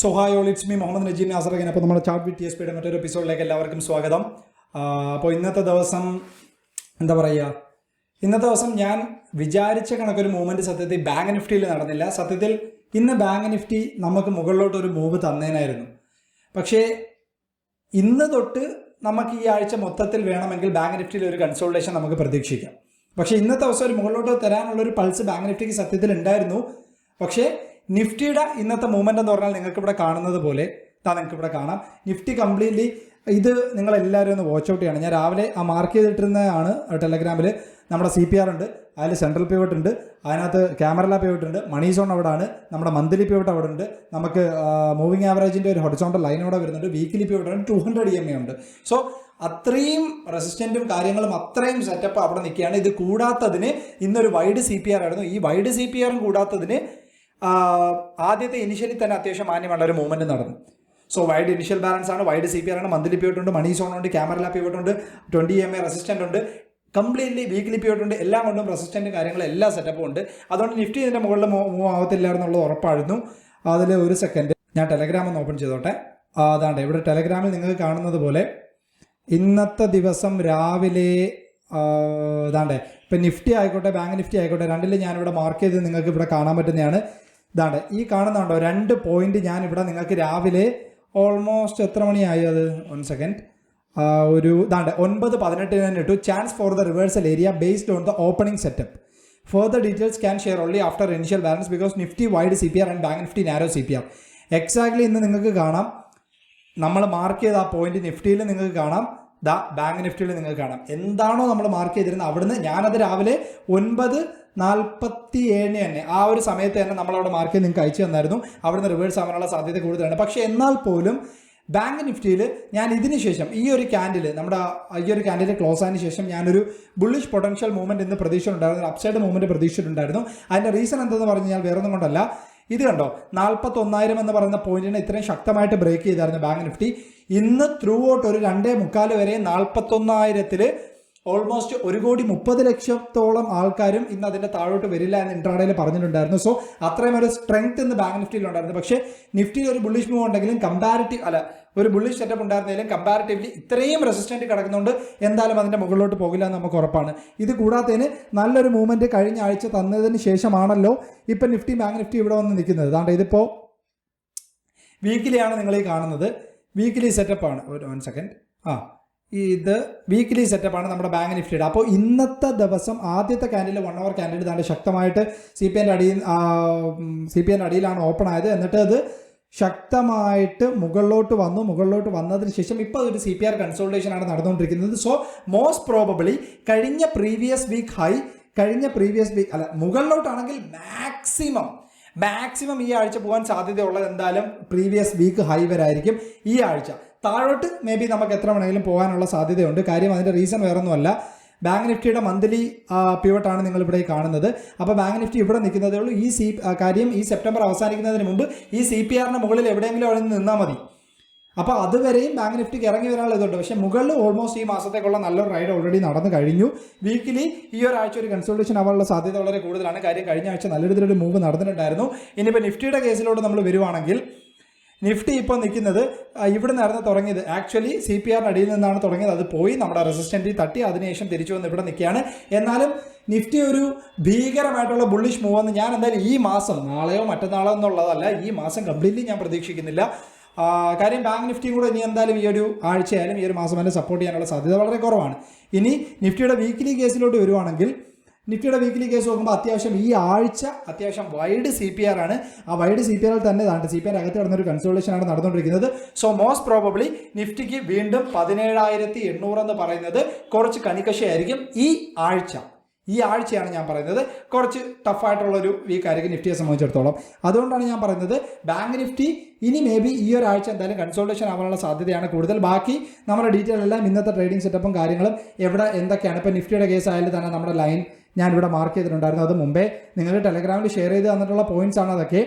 So hi all it's me Muhammad Najeeb നാസറഗൻ അപ്പോൾ നമ്മുടെ chat with S പിയുടെ മറ്റൊരു എപ്പിസോഡിലേക്ക് എല്ലാവർക്കും സ്വാഗതം. അപ്പോൾ ഇന്നത്തെ ദിവസം എന്താ പറയുക? ഇന്നത്തെ ദിവസം ഞാൻ വിചാരിച്ച കണക്കൊരു മൂവ്മെന്റ് സത്യത്തിൽ ബാങ്ക് നിഫ്റ്റിയിൽ നടന്നില്ല. സത്യത്തിൽ ഇന്ന് ബാങ്ക് നിഫ്റ്റി നമുക്ക് മുകളിലോട്ട് ഒരു മൂവ് തന്നേനായിരുന്നു. പക്ഷേ ഇന്ന് തൊട്ട് നമുക്ക് ഈ ആഴ്ച മൊത്തത്തിൽ വേണമെങ്കിൽ ബാങ്ക് നിഫ്റ്റിയിൽ ഒരു കൺസോൾട്ടേഷൻ നമുക്ക് പ്രതീക്ഷിക്കാം. പക്ഷേ ഇന്നത്തെ ദിവസം ഒരു മുകളിലോട്ട് തരാനുള്ള ഒരു പൾസ് ബാങ്ക് നിഫ്റ്റിക്ക് സത്യത്തിൽ ഉണ്ടായിരുന്നു. പക്ഷേ നിഫ്റ്റിയുടെ ഇന്നത്തെ മൂവ്മെന്റ് എന്ന് പറഞ്ഞാൽ നിങ്ങൾക്ക് ഇവിടെ കാണുന്നത് പോലെ ഇതാ നിങ്ങൾക്ക് ഇവിടെ കാണാം. നിഫ്റ്റി കംപ്ലീറ്റ്ലി ഇത് നിങ്ങൾ എല്ലാവരും ഒന്ന് വാച്ച് ഔട്ട് ചെയ്യണം. ഞാൻ രാവിലെ ആ മാർക്ക് ചെയ്തിട്ടിരുന്നതാണ് ടെലഗ്രാമിൽ നമ്മുടെ സി പി ആർ ഉണ്ട് അതിൽ സെൻട്രൽ പിവട്ട് ഉണ്ട് അതിനകത്ത് ക്യാമറ പിവട്ട് ഉണ്ട് മണി സോൺ അവിടെ ആണ് നമ്മുടെ മന്ത്ലി പിവട്ട് അവിടെ ഉണ്ട് നമുക്ക് മൂവിങ് ആവറേജിന്റെ ഒരു ഹൊറിസോണ്ടൽ ലൈൻ അവിടെ വരുന്നുണ്ട് വീക്കിലി പിവട്ട് ഉണ്ട് two hundred E M A ഉണ്ട്. സോ അത്രയും റെസിസ്റ്റന്റും കാര്യങ്ങളും അത്രയും സെറ്റപ്പ് അവിടെ നിൽക്കുകയാണ്. ഇത് കൂടാത്തതിന് ഇന്നൊരു വൈഡ് സി പി ആർ ആയിരുന്നു. ഈ വൈഡ് സി പി ആറും കൂടാത്തതിന് ആദ്യത്തെ ഇനിഷ്യലി തന്നെ അത്യാവശ്യം മാന്യമുള്ള ഒരു മൂവ്മെന്റ് നടന്നു. സോ വൈഡ് ഇനിഷ്യൽ ബാലൻസ് ആണ് വൈഡ് സി പി ആർ ആണ് മന്ത്ലി പിയോട്ടുണ്ട് മണി സോൺ ഉണ്ട് ക്യാമറ ലാപ്പ് ഉണ്ട് ട്വന്റി എം എ റെസിസ്റ്റന്റ് ഉണ്ട്. കംപ്ലീറ്റ്ലി വീക്ക്ലി പിയോട്ടുണ്ട് എല്ലാം കൊണ്ടും റെസിസ്റ്റന്റ് കാര്യങ്ങളും എല്ലാ സെറ്റപ്പും ഉണ്ട്. അതുകൊണ്ട് നിഫ്റ്റി ഇതിന്റെ മുകളിൽ മൂവ് ആവത്തില്ല എന്നുള്ളത് ഉറപ്പായിരുന്നു. അതിൽ ഒരു സെക്കൻഡ് ഞാൻ ടെലഗ്രാം ഒന്ന് ഓപ്പൺ ചെയ്തോട്ടെ. അതാണ്ട് ഇവിടെ ടെലഗ്രാമിൽ നിങ്ങൾ കാണുന്നത് പോലെ ഇന്നത്തെ ദിവസം രാവിലെ ഇതാണ്ട്. ഇപ്പം നിഫ്റ്റി ആയിക്കോട്ടെ ബാങ്ക് നിഫ്റ്റി ആയിക്കോട്ടെ രണ്ടിൽ ഞാനിവിടെ മാർക്ക് ചെയ്ത് നിങ്ങൾക്ക് ഇവിടെ കാണാൻ പറ്റുന്നതാണ്. ഇതാണ്ട്. ഈ കാണുന്നുണ്ടോ രണ്ട് പോയിന്റ് ഞാൻ ഇവിടെ നിങ്ങൾക്ക് രാവിലെ ഓൾമോസ്റ്റ് എത്ര മണിയായി അത്? വൺ സെക്കൻഡ് ഒരു ഇതാണ്ട്. ഒൻപത് പതിനെട്ടിന് തന്നെ ഇട്ടു chance for the reversal area based on the opening setup further details can share only after initial balance because Nifty wide C P R and bank Nifty narrow C P R exactly ഇന്ന് നിങ്ങൾക്ക് കാണാം. നമ്മൾ mark ചെയ്ത ആ point നിഫ്റ്റിയിൽ നിങ്ങൾക്ക് കാണാം. ദാ bank നിഫ്റ്റിയിൽ നിങ്ങൾക്ക് കാണാം. എന്താണോ നമ്മൾ മാർക്ക് ചെയ്തിരുന്നത് അവിടുന്ന് ഞാനത് രാവിലെ ഒൻപത് നാൽപ്പത്തി ഏഴിന് തന്നെ ആ ഒരു സമയത്ത് തന്നെ നമ്മളവിടെ മാർക്ക് ചെയ്ത് നിങ്ങൾക്ക് അയച്ചു തന്നായിരുന്നു. അവിടുന്ന് റിവേഴ്സ് ആവാനുള്ള സാധ്യത കൂടുതലാണ്. പക്ഷേ എന്നാൽ പോലും ബാങ്ക് നിഫ്റ്റിയിൽ ഞാൻ ഇതിന് ശേഷം ഈ ഒരു ക്യാൻഡിൽ നമ്മുടെ ഈ ഒരു ക്യാൻഡിൽ ക്ലോസ് ആയതിനു ശേഷം ഞാനൊരു ബുള്ളിഷ് പൊട്ടൻഷ്യൽ മൂവ്മെന്റ് ഇന്ന് ഉണ്ടായിരുന്നു അപ്സൈഡ് മൂവ്മെന്റ് പ്രതീക്ഷിച്ചിട്ടുണ്ടായിരുന്നു. അതിന്റെ റീസൺ എന്തെന്ന് പറഞ്ഞു കഴിഞ്ഞാൽ വേറൊന്നും കൊണ്ടല്ല. ഇത് കണ്ടോ? നാൽപ്പത്തി ഒന്നായിരം എന്ന് പറയുന്ന പോയിന്റിനെ ഇത്രയും ശക്തമായിട്ട് ബ്രേക്ക് ചെയ്തായിരുന്നു ബാങ്ക് നിഫ്റ്റി. ഇന്ന് ത്രൂ ഔട്ട് ഒരു രണ്ടേ മുക്കാൽ വരെ നാൽപ്പത്തൊന്നായിരത്തിൽ ഓൾമോസ്റ്റ് ഒരു കോടി മുപ്പത് ലക്ഷത്തോളം ആൾക്കാരും ഇന്ന് അതിന്റെ താഴോട്ട് വരില്ല എന്ന് ഇൻട്രാഡയിൽ പറഞ്ഞിട്ടുണ്ടായിരുന്നു. സോ അത്രയും ഒരു സ്ട്രെങ്ത് ഇന്ന് ബാങ്ക് നിഫ്റ്റിയിൽ ഉണ്ടായിരുന്നു. പക്ഷേ നിഫ്റ്റിയിൽ ഒരു ബുള്ളിഷ് മൂവ് ഉണ്ടെങ്കിലും കമ്പാരിറ്റീവ് അല്ല ഒരു ബുള്ളിഷ് സെറ്റപ്പ് ഉണ്ടായിരുന്നെങ്കിലും കമ്പാരിറ്റീവ്ലി ഇത്രയും റെസിസ്റ്റന്റ് കിടക്കുന്നുണ്ട്. എന്തായാലും അതിന്റെ മുകളിലോട്ട് പോകില്ല എന്ന് നമുക്ക് ഉറപ്പാണ്. ഇത് കൂടാത്തതിന് നല്ലൊരു മൂവ്മെന്റ് കഴിഞ്ഞ ആഴ്ച തന്നതിന് ശേഷമാണല്ലോ ഇപ്പം നിഫ്റ്റി ബാങ്ക് നിഫ്റ്റി ഇവിടെ വന്ന് നിൽക്കുന്നത്. അതാണ്ട് ഇതിപ്പോൾ വീക്കിലിയാണ് നിങ്ങൾ ഈ കാണുന്നത്. വീക്കിലി സെറ്റപ്പാണ് ഒരു വൺ സെക്കൻഡ് ആ. ഇത് വീക്കിലി സെറ്റപ്പാണ് നമ്മുടെ ബാങ്ക് നിഫ്റ്റിയുടെ അപ്പോൾ ഇന്നത്തെ ദിവസം ആദ്യത്തെ കാൻഡിൽ വൺ അവർ കാൻഡിൽ ഇതാണ്ട് ശക്തമായിട്ട് സി പി എന്റെ അടിയിൽ സി പി എന്റെ അടിയിലാണ് ഓപ്പൺ ആയത്. എന്നിട്ട് അത് ശക്തമായിട്ട് മുകളിലോട്ട് വന്നു. മുകളിലോട്ട് വന്നതിന് ശേഷം ഇപ്പോൾ അതൊരു സി പി ആർ കൺസോൾട്ടേഷൻ ആണ് നടന്നുകൊണ്ടിരിക്കുന്നത്. സോ മോസ്റ്റ് പ്രോബബിളി കഴിഞ്ഞ പ്രീവിയസ് വീക്ക് ഹൈ കഴിഞ്ഞ പ്രീവിയസ് വീക്ക് അല്ല മുകളിലോട്ടാണെങ്കിൽ മാക്സിമം മാക്സിമം ഈ ആഴ്ച പോകാൻ സാധ്യതയുള്ളത് എന്തായാലും പ്രീവിയസ് വീക്ക് ഹൈ വരായിരിക്കും ഈ ആഴ്ച. താഴോട്ട് മേ ബി നമുക്ക് എത്ര വേണമെങ്കിലും പോകാനുള്ള സാധ്യതയുണ്ട്. കാര്യം അതിന്റെ റീസൺ വേറൊന്നുമല്ല. ബാങ്ക് നിഫ്റ്റിയുടെ മന്ത്ലി പിവട്ടാണ് നിങ്ങൾ ഇവിടെ കാണുന്നത്. അപ്പോൾ ബാങ്ക് നിഫ്റ്റി ഇവിടെ നിൽക്കുന്നതേ ഉള്ളൂ. ഈ സി കാര്യം ഈ സെപ്റ്റംബർ അവസാനിക്കുന്നതിന് മുമ്പ് ഈ സി പി ആറിന് മുകളിൽ എവിടെയെങ്കിലും അവിടെ നിന്ന് നിന്നാൽ മതി. അപ്പോൾ അതുവരെയും ബാങ്ക് നിഫ്റ്റിക്ക് ഇറങ്ങി വരാനുള്ള ഇതുണ്ട്. പക്ഷേ മുകളിൽ ഓൾമോസ്റ്റ് ഈ മാസത്തേക്കുള്ള നല്ലൊരു റൈഡ് ഓൾറെഡി നടന്നു കഴിഞ്ഞു. വീക്കിലി ഈ ഒരാഴ്ച ഒരു കൺസൾട്ടേഷൻ ആവാനുള്ള സാധ്യത വളരെ കൂടുതലാണ്. കാര്യം കഴിഞ്ഞ ആഴ്ച നല്ല രീതിയിലൊരു മൂവ് നടന്നിട്ടുണ്ടായിരുന്നു. ഇനിയിപ്പോൾ നിഫ്റ്റിയുടെ കേസിലോട്ട് നമ്മൾ വരുവാണെങ്കിൽ നിഫ്റ്റി ഇപ്പോൾ നിൽക്കുന്നത് ഇവിടെ നിന്നായിരുന്നു തുടങ്ങിയത്. ആക്ച്വലി സി പി ആറിന് അടിയിൽ നിന്നാണ് തുടങ്ങിയത്. അത് പോയി. നമ്മുടെ റെസിസ്റ്റന്റിൽ തട്ടി. അതിനുശേഷം തിരിച്ചു വന്ന് ഇവിടെ നിൽക്കുകയാണ്. എന്നാലും നിഫ്റ്റി ഒരു ഭീകരമായിട്ടുള്ള ബുള്ളിഷ് മൂവ് എന്ന് ഞാൻ എന്തായാലും ഈ മാസം നാളെയോ മറ്റന്നാളോ എന്നുള്ളതല്ല ഈ മാസം കംപ്ലീറ്റ്ലി ഞാൻ പ്രതീക്ഷിക്കുന്നില്ല. കാര്യം ബാങ്ക് നിഫ്റ്റിയും കൂടെ ഇനി എന്തായാലും ഈ ഒരു ആഴ്ചയായാലും ഈ ഒരു മാസം തന്നെ സപ്പോർട്ട് ചെയ്യാനുള്ള സാധ്യത വളരെ കുറവാണ്. ഇനി നിഫ്റ്റിയുടെ വീക്കിലി കേസിലോട്ട് വരുവാണെങ്കിൽ നിഫ്റ്റിയുടെ വീക്കിലി കേസ് നോക്കുമ്പോൾ അത്യാവശ്യം ഈ ആഴ്ച അത്യാവശ്യം വൈഡ് സി പി ആർ ആണ്. ആ വൈഡ് സി പി ആറിൽ തന്നെ സി പി ആർ അകത്ത് നടന്ന ഒരു കൺസോളേഷൻ ആണ് നടന്നുകൊണ്ടിരിക്കുന്നത്. സോ മോസ്റ്റ് പ്രോബബ്ലി നിഫ്റ്റിക്ക് വീണ്ടും പതിനേഴായിരത്തി എണ്ണൂറ് എന്ന് പറയുന്നത് കുറച്ച് കണിക്കശയായിരിക്കും ഈ ആഴ്ച. ഈ ആഴ്ചയാണ് ഞാൻ പറയുന്നത്. കുറച്ച് ടഫായിട്ടുള്ള ഒരു വീക്ക് ആയിരിക്കും നിഫ്റ്റിയെ സംബന്ധിച്ചിടത്തോളം. അതുകൊണ്ടാണ് ഞാൻ പറയുന്നത് ബാങ്ക് നിഫ്റ്റി ഇനി മേ ബി ഈ ഒരാഴ്ച എന്തായാലും കൺസോൾട്ടേഷൻ ആവാനുള്ള സാധ്യതയാണ് കൂടുതൽ. ബാക്കി നമ്മുടെ ഡീറ്റെയിൽ എല്ലാം ഇന്നത്തെ ട്രേഡിംഗ് സെറ്റപ്പും കാര്യങ്ങളും എവിടെ എന്തൊക്കെയാണ്? ഇപ്പോൾ നിഫ്റ്റിയുടെ കേസ് ആയാലും തന്നെ നമ്മുടെ ലൈൻ ഞാൻ ഇവിടെ മാർക്ക് ചെയ്തിട്ടുണ്ടായിരുന്നു. അത് മുമ്പേ നിങ്ങൾ ടെലഗ്രാമിൽ ഷെയർ ചെയ്ത് തന്നിട്ടുള്ള പോയിന്റ്സ് ആണ് അതൊക്കെ.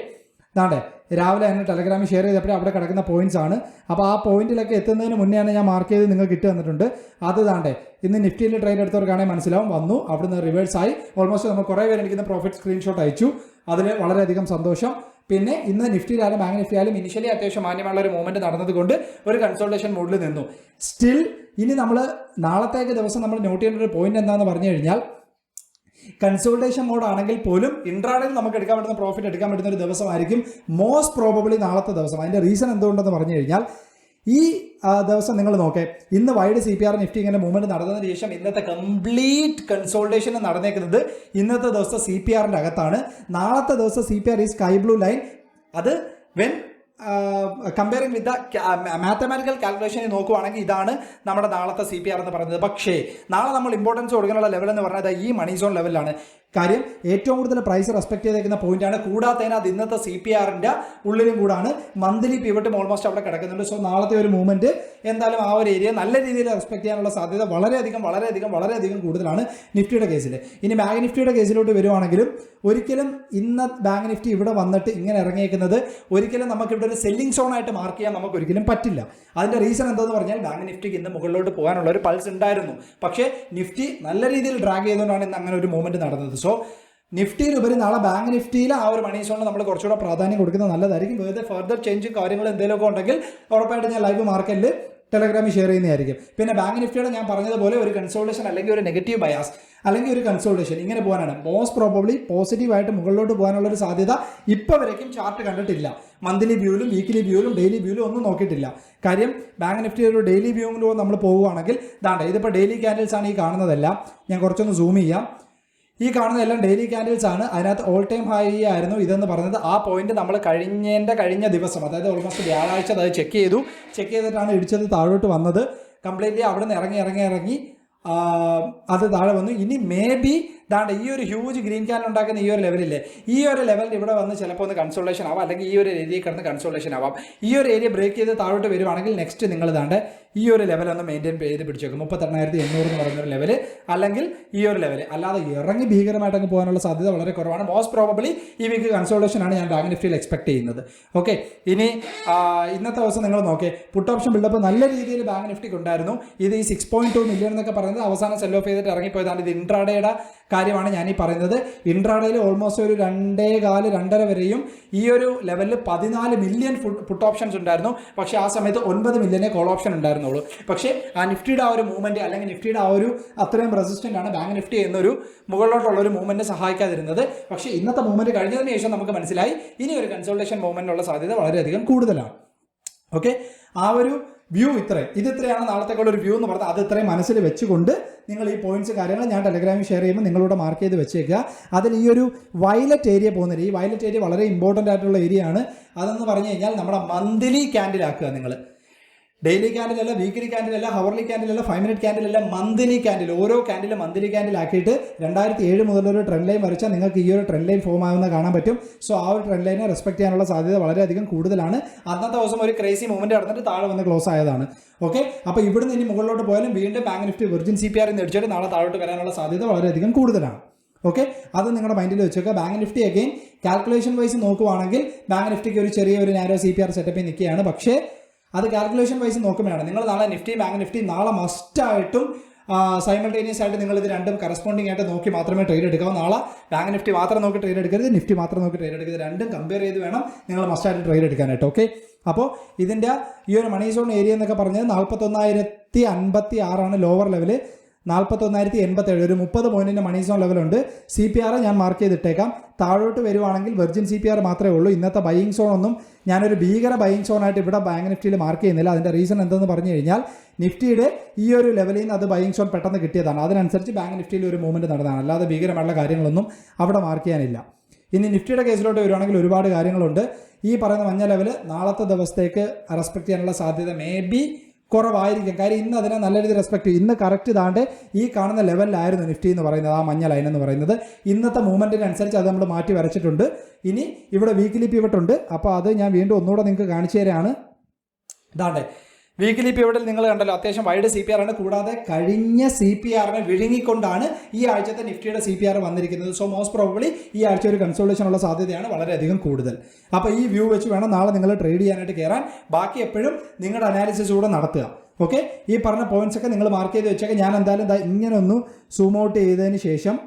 ഇതാണ്ടേ രാവിലെ തന്നെ ടെലഗ്രാമിൽ ഷെയർ ചെയ്തപ്പോഴേ അവിടെ കിടക്കുന്ന പോയിന്റ്സ് ആണ്. അപ്പോൾ ആ പോയിന്റിലൊക്കെ എത്തുന്നതിന് മുന്നെയാണ് ഞാൻ മാർക്ക് ചെയ്ത് നിങ്ങൾക്ക് ഇട്ട് തന്നിട്ടുണ്ട്. അത് താണ്ടേ ഇന്ന് നിഫ്റ്റിയിൽ ട്രേഡ് എടുത്തവർക്കാണെങ്കിൽ മനസ്സിലാവും. വന്നു അവിടുന്ന് റിവേഴ്സ് ആയി. ഓൾമോസ്റ്റ് നമ്മൾ കുറേ പേര് എനിക്കുന്ന പ്രോഫിറ്റ് സ്ക്രീൻഷോട്ട് അയച്ചു. അതിൽ വളരെയധികം സന്തോഷം. പിന്നെ ഇന്ന് നിഫ്റ്റിയിലായാലും ബാങ്ക് നിഫ്റ്റിയിലായാലും ഇനിഷ്യലി അത്യാവശ്യം മാന്യമുള്ള ഒരു മൂവ്മെന്റ് നടന്നതുകൊണ്ട് ഒരു കൺസൾട്ടേഷൻ മോഡിൽ നിന്നു. സ്റ്റിൽ ഇനി നമ്മൾ നാളത്തേക്ക് ദിവസം നമ്മൾ നോട്ട് ചെയ്യേണ്ട ഒരു പോയിന്റ് എന്താണെന്ന് പറഞ്ഞു കഴിഞ്ഞാൽ കൺസോൾട്ടേഷൻ മോഡ് ആണെങ്കിൽ പോലും ഇൻട്രാഡേയിൽ നമുക്ക് എടുക്കാൻ പറ്റുന്ന പ്രോഫിറ്റ് എടുക്കാൻ പറ്റുന്ന ഒരു ദിവസമായിരിക്കും. മോസ്റ്റ് പ്രോബബിളി നാളത്തെ ദിവസം. അതിന്റെ റീസൺ എന്തുകൊണ്ടെന്ന് പറഞ്ഞു കഴിഞ്ഞാൽ ഈ ദിവസം നിങ്ങൾ നോക്കേ ഇന്ന് wide C P R Nifty ഇങ്ങനെ മൂവ്മെന്റ് നടന്നതിന് ശേഷം ഇന്നത്തെ കംപ്ലീറ്റ് കൺസോൾട്ടേഷൻ നടന്നേക്കുന്നത് ഇന്നത്തെ ദിവസം സി പി അകത്താണ്. നാളത്തെ ദിവസം സി പി ആർ ഈ സ്കൈ ബ്ലൂ ലൈൻ അത് വെൻ കമ്പയറിംഗ് വിത്ത് മാത്തമാറ്റിക്കൽ കാൽക്കുലേഷനെ നോക്കുവാണെങ്കിൽ ഇതാണ് നമ്മുടെ നാളത്തെ സി പി ആർ എന്ന് പറയുന്നത്. പക്ഷേ നാളെ നമ്മൾ ഇമ്പോർട്ടൻസ് കൊടുക്കാനുള്ള ലെവൽ എന്ന് പറഞ്ഞാൽ ഈ മണി സോൺ ലെവലിലാണ് കാര്യം ഏറ്റവും കൂടുതൽ പ്രൈസ് റെസ്പെക്ട് ചെയ്തേക്കുന്ന പോയിന്റാണ് കൂടാതെ അത് ഇന്നത്തെ സി പി ആറിന്റെ ഉള്ളിലും കൂടാണ്. മന്ത്ലി പിവട്ടും ഓൾമോസ്റ്റ് അവിടെ കിടക്കുന്നുണ്ട്. സോ നാളത്തെ ഒരു മൂവ്മെന്റ് എന്തായാലും ആ ഒരു ഏരിയ നല്ല രീതിയിൽ റെസ്പെക്ട് ചെയ്യാനുള്ള സാധ്യത വളരെയധികം വളരെയധികം വളരെയധികം കൂടുതലാണ് നിഫ്റ്റിയുടെ കേസിൽ ഇനി ബാങ്ക് നിഫ്റ്റിയുടെ കേസിലോട്ട് വരുവാണെങ്കിലും ഒരിക്കലും ഇന്ന് ബാങ്ക് നിഫ്റ്റി ഇവിടെ വന്നിട്ട് ഇങ്ങനെ ഇറങ്ങിയേക്കുന്നത് ഒരിക്കലും നമുക്ക് ഇവിടെ ഒരു സെല്ലിംഗ് സോൺ ആയിട്ട് മാർക്ക് ചെയ്യാൻ നമുക്ക് ഒരിക്കലും പറ്റില്ല. അതിന്റെ റീസൺ എന്താണെന്ന് പറഞ്ഞാൽ ബാങ്ക് നിഫ്റ്റിക്ക് ഇന്ന് മുകളിലോട്ട് പോകാനുള്ള ഒരു പൾസ് ഉണ്ടായിരുന്നു. പക്ഷേ നിഫ്റ്റി നല്ല രീതിയിൽ ഡ്രാഗ് ചെയ്തുകൊണ്ടാണ് ഇന്ന് അങ്ങനെ ഒരു മൂവ്മെന്റ് നടന്നത്. സോ നിഫ്റ്റിയിൽ ഉപരി നാളെ ബാങ്ക് നിഫ്റ്റിയിൽ ആ ഒരു മണി സോണിന് നമ്മൾ കുറച്ചുകൂടെ പ്രാധാന്യം കൊടുക്കുന്നത് നല്ലതായിരിക്കും. വേറെ ഫർദർ ചേഞ്ചും കാര്യങ്ങളും എന്തെങ്കിലുമൊക്കെ ഉണ്ടെങ്കിൽ ഉറപ്പായിട്ട് ഞാൻ ലൈവ് മാർക്കറ്റിൽ ടെലഗ്രാമിൽ ഷെയർ ചെയ്യുന്നതായിരിക്കും. പിന്നെ ബാങ്ക് നിഫ്റ്റിയുടെ ഞാൻ പറഞ്ഞതുപോലെ ഒരു കൺസോൾട്ടേഷൻ അല്ലെങ്കിൽ ഒരു നെഗറ്റീവ് ബയാസ് അല്ലെങ്കിൽ ഒരു കൺസോൾട്ടേഷൻ ഇങ്ങനെ പോകാനാണ്. മോസ്റ്റ് പ്രോബബ്ലി പോസിറ്റീവായിട്ട് മുകളിലോട്ട് പോകാനുള്ള ഒരു സാധ്യത ഇപ്പോൾ വരയ്ക്കും ചാർട്ട് കണ്ടിട്ടില്ല. മന്ത്ലി വ്യൂവിലും വീക്കിലി വ്യൂവിലും ഡെയിലി വ്യൂലും ഒന്നും നോക്കിയിട്ടില്ല. കാര്യം ബാങ്ക് നിഫ്റ്റി ഒരു ഡെയിലി വ്യൂവിലോ നമ്മൾ പോവുകയാണെങ്കിൽ ഇതാണ്ട് ഇതിപ്പോൾ ഡെയിലി ക്യാൻഡിൽസ് ആണ് ഈ കാണുന്നതെല്ലാം. ഞാൻ കുറച്ചൊന്ന് സൂം ചെയ്യാം. ഈ കാണുന്ന എല്ലാം ഡെയിലി കാൻഡിൽസ് ആണ്. അതിനകത്ത് ഓൾ ടൈം ഹൈ ആയിരുന്നു. ഇതെന്ന് പറഞ്ഞത് ആ പോയിന്റ് നമ്മൾ കഴിഞ്ഞതിന്റെ കഴിഞ്ഞ ദിവസം അതായത് ഓൾമോസ്റ്റ് വ്യാഴാഴ്ച അത് ചെക്ക് ചെയ്തു. ചെക്ക് ചെയ്തിട്ടാണ് ഇടിച്ചത് താഴോട്ട് വന്നത്. കംപ്ലീറ്റ്ലി അവിടെ നിന്ന് ഇറങ്ങി ഇറങ്ങി. ഇറങ്ങി അത് താഴെ വന്നു. ഇനി മേ ബി ദാണ്ട് ഈ ഒരു ഹ്യൂജ് ഗ്രീൻ ക്യാൻ ഉണ്ടാക്കുന്ന ഈ ഒരു ലെവലില്ലേ ഈ ഒരു ലെവലിൽ ഇവിടെ വന്ന് ചിലപ്പോൾ ഒന്ന് കൺസോളേഷൻ ആവാം. അല്ലെങ്കിൽ ഈ ഒരു ഏരിയയിൽ കിടന്ന് കൺസോളേഷൻ ആവാം. ഈ ഒരു ഏരിയ ബ്രേക്ക് ചെയ്ത് താഴോട്ട് വരുവാണെങ്കിൽ നെക്സ്റ്റ് നിങ്ങൾ ദാണ്ട് ഈ ഒരു ലെവൽ ഒന്ന് മെയിന്റെയിൻ ചെയ്ത് പിടിച്ചേക്കും മുപ്പത്തെണ്ണായിരത്തി എണ്ണൂറ് എന്ന് പറയുന്ന ഒരു ലെവൽ അല്ലെങ്കിൽ ഈ ഒരു ലെവൽ അല്ലാതെ ഇറങ്ങി ഭീകരമായിട്ട് അങ്ങ് പോകാനുള്ള സാധ്യത വളരെ കുറവാണ്. മോസ്റ്റ് പ്രോബബ്ലി ഈ വീക്ക് കൺസോളേഷൻ ആണ് ഞാൻ ബാങ്ക് നിഫ്റ്റിയിൽ എക്സ്പെക്ട് ചെയ്യുന്നത്. ഓക്കെ ഇനി ഇന്നത്തെ ദിവസം നിങ്ങൾ നോക്കേ പുട്ട് ഓപ്ഷൻ ബിൽഡപ്പ് നല്ല രീതിയിൽ ബാങ്ക് നിഫ്റ്റിക്ക് ഉണ്ടായിരുന്നു. ഇത് ഈ സിക്സ് പോയിന്റ് ടു മില്യൺ എന്നൊക്കെ പറയുന്നത് അവസാനം സെൽ ഓഫ് ചെയ്തിട്ട് ഇറങ്ങിപ്പോയതാണ്. ഇത് ഇൻട്രാഡേയുടെ കാര്യമാണ് ഞാൻ ഈ പറയുന്നത്. ഇൻട്രാഡേയിൽ ഓൾമോസ്റ്റ് ഒരു രണ്ടേ കാൽ രണ്ടര വരെയും ഈ ഒരു ലെവലിൽ പതിനാല് മില്യൺ പുട്ട് ഓപ്ഷൻസ് ഉണ്ടായിരുന്നു. പക്ഷേ ആ സമയത്ത് ഒൻപത് മില്യനെ കോൾ ഓപ്ഷൻ ഉണ്ടായിരുന്നുള്ളൂ പക്ഷേ ആ നിഫ്റ്റിയുടെ ആ ഒരു മൂവ്മെന്റ് അല്ലെങ്കിൽ നിഫ്റ്റിയുടെ ആ ഒരു അത്രയും റെസിസ്റ്റന്റ് ആണ് ബാങ്ക് നിഫ്റ്റി എന്നൊരു മുകളിലോട്ടുള്ള ഒരു മൂവ്മെന്റ് സഹായിക്കാതിരുന്നത്. പക്ഷേ ഇന്നത്തെ മൂവ്മെന്റ് കഴിഞ്ഞതിന് ശേഷം നമുക്ക് മനസ്സിലായി ഇനി ഒരു കൺസൾട്ടേഷൻ മൂവ്മെന്റിനുള്ള സാധ്യത വളരെയധികം കൂടുതലാണ്. ഓക്കെ ആ ഒരു വ്യൂ ഇത്രയും ഇത് ഇത്രയാണ് നാളത്തേക്കുള്ള ഒരു വ്യൂ എന്ന് പറഞ്ഞാൽ അത് ഇത്രയും മനസ്സിൽ വെച്ചുകൊണ്ട് നിങ്ങൾ ഈ പോയിന്റ്സ് കാര്യങ്ങൾ ഞാൻ ടെലഗ്രാമിൽ ഷെയർ ചെയ്യുമ്പോൾ നിങ്ങളോട് മാർക്ക് ചെയ്ത് വെച്ചേക്കുക. അതിൽ ഈ ഒരു വയലറ്റ് ഏരിയ പോകുന്നില്ല ഈ വയലറ്റ് ഏരിയ വളരെ ഇമ്പോർട്ടന്റ് ആയിട്ടുള്ള ഏരിയ ആണ്. അതെന്ന് പറഞ്ഞു കഴിഞ്ഞാൽ നമ്മുടെ മന്ത്ലി ക്യാൻഡിൽ ആക്കുക നിങ്ങൾ. ഡെയിലി ക്യാൻഡിൽ അല്ല വീക്കിലി ക്യാൻഡിൽ അല്ല ഹവർലി ക്യാൻഡിൽ അല്ല ഫൈവ് മിനിറ്റ് ക്യാൻഡിൽ അല്ല മന്ത്ലി ക്യാൻഡിൽ ഓരോ ക്യാൻഡിൽ മന്ത്ലി ക്യാൻഡിൽ ആക്കിയിട്ട് രണ്ടായിരത്തി ഏഴ് മുതൽ ട്രെൻഡ് ലൈൻ വരച്ചാൽ നിങ്ങൾക്ക് ഈ ഒരു ട്രെൻഡ് ലൈൻ ഫോം ആകുന്ന കാണാൻ പറ്റും. സോ ആ ഒരു ട്രെൻഡ് ലൈനെ റെസ്പെക്ട് ചെയ്യാനുള്ള സാധ്യത വളരെയധികം കൂടുതലാണ്. അന്നത്തെ ദിവസം ഒരു ക്രേസി മൂവ്മെന്റ് നടന്നിട്ട് താഴെ വന്ന് ക്ലോസ് ആയതാണ്. ഓക്കെ അപ്പോൾ ഇവിടുന്ന് ഇനി മുകളിലോട്ട് പോയാലും വീണ്ടും bank Nifty virgin C P R അടിച്ചിട്ട് നാളെ താഴോട്ട് വരാനുള്ള സാധ്യത വളരെയധികം കൂടുതലാണ്. ഓക്കെ അത് നിങ്ങളുടെ മൈൻഡിൽ വെച്ചേക്കുക. Bank Nifty again calculation wise നോക്കുവാണെങ്കിൽ ബാങ്ക് നിഫ്റ്റിക്ക് ഒരു ചെറിയ ഒരു നാരോ സി പി ആർ സെറ്റപ്പിൽ നിൽക്കുകയാണ്. പക്ഷേ അത് കാൽക്കുലേഷൻ വൈസ് നോക്കുമ്പോഴാണ്. നിങ്ങൾ നാളെ നിഫ്റ്റി ബാങ്ക് നിഫ്റ്റി നാളെ മസ്റ്റായിട്ടും സൈമൾട്ടേനിയസ് ആയിട്ട് നിങ്ങൾ ഇത് രണ്ടും കറസ്പോണ്ടിങ് ആയിട്ട് നോക്കി മാത്രമേ ട്രേഡ് എടുക്കാവൂ. നാളെ ബാങ്ക് നിഫ്റ്റി മാത്രം നോക്കി ട്രേഡ് എടുക്കരുത്. നിഫ്റ്റി മാത്രം നോക്കി ട്രേഡ് എടുക്കരുത്. രണ്ടും കമ്പയർ ചെയ്ത് വേണം നിങ്ങൾ മസ്റ്റായിട്ട് ട്രേഡ് എടുക്കാനായിട്ട് ഓക്കെ അപ്പോൾ ഇതിന്റെ ഈ ഒരു മണി സോൺ ഏരിയ എന്നൊക്കെ പറഞ്ഞത് നാൽപ്പത്തൊന്നായിരത്തി അൻപത്തി ആറാണ് ലോവർ ലെവൽ നാൽപ്പത്തൊന്നായിരത്തി എൺപത്തേഴ് ഒരു മുപ്പത് പോയിന്റിന്റെ മണി സോൺ ലെവലുണ്ട് സി പി ആർ ഞാൻ മാർക്ക് ചെയ്തിട്ടേക്കാം. താഴോട്ട് വരുവാണെങ്കിൽ വെർജിൻ സി പി ആർ മാത്രമേ ഉള്ളൂ. ഇന്നത്തെ ബൈയിങ് സോൺ ഒന്നും ഞാനൊരു ഭീകര ബൈയിങ് സോൺ ആയിട്ട് ഇവിടെ ബാങ്ക് നിഫ്റ്റിയിൽ മാർക്ക് ചെയ്യുന്നില്ല. അതിന്റെ റീസൺ എന്തെന്ന് പറഞ്ഞു കഴിഞ്ഞാൽ നിഫ്റ്റിയുടെ ഈ ഒരു ലെവലിൽ നിന്ന് അത് ബൈയിങ് സോൺ പെട്ടെന്ന് കിട്ടിയതാണ്. അതിനനുസരിച്ച് ബാങ്ക് നിഫ്റ്റിയിൽ ഒരു മൂവ്മെന്റ് നടന്നതാണ്. അല്ലാതെ ഭീകരമായിട്ടുള്ള കാര്യങ്ങളൊന്നും അവിടെ മാർക്ക് ചെയ്യാനില്ല. ഇനി നിഫ്റ്റിയുടെ കേസിലോട്ട് വരുവാണെങ്കിൽ ഒരുപാട് കാര്യങ്ങളുണ്ട്. ഈ പറയുന്ന മഞ്ഞ ലെവൽ നാളത്തെ ദിവസത്തേക്ക് റെസ്പെക്ട് ചെയ്യാനുള്ള സാധ്യത മേ ബി കുറവായിരിക്കും. കാര്യം ഇന്ന് അതിനെ നല്ല രീതിയിൽ റെസ്പെക്ട് ചെയ്യും. ഇന്ന് കറക്റ്റ് ഇതാണ്ട് ഈ കാണുന്ന ലെവലിലായിരുന്നു നിഫ്റ്റി എന്ന് പറയുന്നത് ആ മഞ്ഞ ലൈൻ എന്ന് പറയുന്നത്. ഇന്നത്തെ മൂവ്മെന്റിനനുസരിച്ച് അത് നമ്മൾ മാറ്റി വരച്ചിട്ടുണ്ട്. ഇനി ഇവിടെ വീക്കിലി പിവട്ടുണ്ട് അപ്പോൾ അത് ഞാൻ വീണ്ടും ഒന്നുകൂടെ നിങ്ങൾക്ക് കാണിച്ചു തരാണ്. ഇതാണ്ടേ വീക്കിലി പിവട്ടിൽ നിങ്ങൾ കണ്ടല്ലോ അത്യാവശ്യം വൈഡ് സി പി ആർ ആണ്. കൂടാതെ കഴിഞ്ഞ സി പി ആറിനെ വിഴുങ്ങിക്കൊണ്ടാണ് ഈ ആഴ്ചത്തെ നിഫ്റ്റിയുടെ സി പി ആർ വന്നിരിക്കുന്നത്. സോ മോസ്റ്റ് പ്രോബബ്ലി ഈ ആഴ്ച ഒരു കൺസോൾട്ടേഷൻ ഉള്ള സാധ്യതയാണ് വളരെയധികം കൂടുതൽ. അപ്പോൾ ഈ വ്യൂ വെച്ച് വേണം നാളെ നിങ്ങൾ ട്രേഡ് ചെയ്യാനായിട്ട് കയറാൻ ബാക്കി എപ്പോഴും നിങ്ങളുടെ അനാലിസിസ് കൂടെ നടത്തുക. ഓക്കെ ഈ പറഞ്ഞ പോയിന്റ്സ് ഒക്കെ നിങ്ങൾ മാർക്ക് ചെയ്ത് വെച്ചൊക്കെ. ഞാൻ എന്തായാലും ഇങ്ങനെ ഒന്ന് സൂം ഔട്ട് ചെയ്തതിന് ശേഷം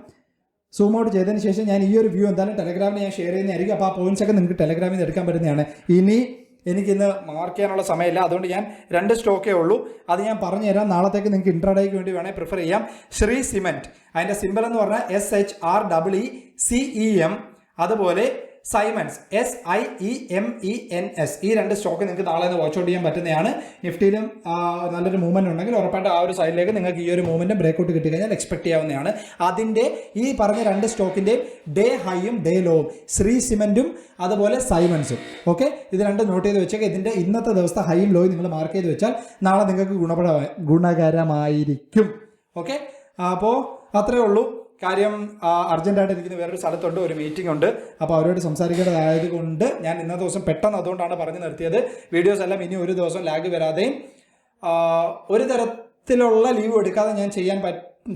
സൂം ഔട്ട് ചെയ്തതിന് ശേഷം ഞാൻ ഈ ഒരു വ്യൂ എന്തായാലും ടെലഗ്രാമിൽ ഞാൻ ഷെയർ ചെയ്യുന്നതായിരിക്കും. അപ്പോൾ ആ പോയിന്റ്സ് ഒക്കെ നിങ്ങൾക്ക് ടെലഗ്രാമിൽ നിന്ന് എടുക്കാൻ പറ്റുന്നതാണ്. ഇനി എനിക്കിന്ന് മാർക്ക് ചെയ്യാനുള്ള സമയമില്ല. അതുകൊണ്ട് ഞാൻ രണ്ട് സ്റ്റോക്കേ ഉള്ളൂ. അത് ഞാൻ പറഞ്ഞുതരാം. നാളത്തേക്ക് നിങ്ങൾക്ക് ഇൻട്രാഡേക്ക് വേണ്ടി വേണേൽ പ്രിഫർ ചെയ്യാം. ശ്രീ സിമെന്റ് അതിന്റെ സിമ്പൽ എന്ന് പറഞ്ഞാൽ S H R double E C E M അതുപോലെ Siemens S I E M E N S ഈ രണ്ട് സ്റ്റോക്ക് നിങ്ങൾക്ക് നാളെ നിന്ന് വാച്ച് ഔട്ട് ചെയ്യാൻ പറ്റുന്നതാണ്. നിഫ്റ്റിയിലും നല്ലൊരു മൂവ്മെന്റ് ഉണ്ടെങ്കിൽ ഉറപ്പായിട്ട് ആ ഒരു സൈഡിലേക്ക് നിങ്ങൾക്ക് ഈ ഒരു മൂവ്മെന്റ് ബ്രേക്ക്ഔട്ട് കിട്ടി കഴിഞ്ഞാൽ എക്സ്പെക്ട് ചെയ്യാവുന്നതാണ്. അതിന്റെ ഈ പറഞ്ഞ രണ്ട് സ്റ്റോക്കിന്റെയും ഡേ ഹൈയും ഡേ ലോവും ശ്രീ സിമെന്റും അതുപോലെ സൈമൻസും ഓക്കെ ഇത് രണ്ടും നോട്ട് ചെയ്ത് വെച്ചേക്ക്. ഇതിന്റെ ഇന്നത്തെ ദിവസത്തെ ഹൈയും ലോയും നിങ്ങൾ മാർക്ക് ചെയ്ത് വെച്ചാൽ നാളെ നിങ്ങൾക്ക് ഗുണപര ഗുണകരമായിരിക്കും. ഓക്കെ അപ്പോൾ അത്രേ ഉള്ളൂ. കാര്യം അർജന്റായിട്ട് എനിക്ക് വേറൊരു സ്ഥലത്തുണ്ട് ഒരു മീറ്റിംഗ് ഉണ്ട്. അപ്പോൾ അവരോട് സംസാരിക്കേണ്ടതായത് കൊണ്ട് ഞാൻ ഇന്നത്തെ ദിവസം പെട്ടെന്ന് അതുകൊണ്ടാണ് പറഞ്ഞു നിർത്തിയത്. വീഡിയോസ് എല്ലാം ഇനി ഒരു ദിവസം ലാഗ് വരാതെയും ഒരു തരത്തിലുള്ള ലീവ് എടുക്കാതെ ഞാൻ ചെയ്യാൻ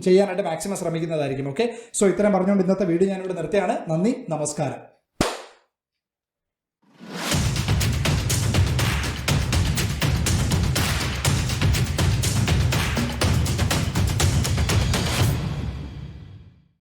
ചെയ്യാനായിട്ട് മാക്സിമം ശ്രമിക്കുന്നതായിരിക്കും ഓക്കെ സോ ഇത്രയും പറഞ്ഞുകൊണ്ട് ഇന്നത്തെ വീഡിയോ ഞാനിവിടെ നിർത്തിയാണ്. നന്ദി നമസ്കാരം.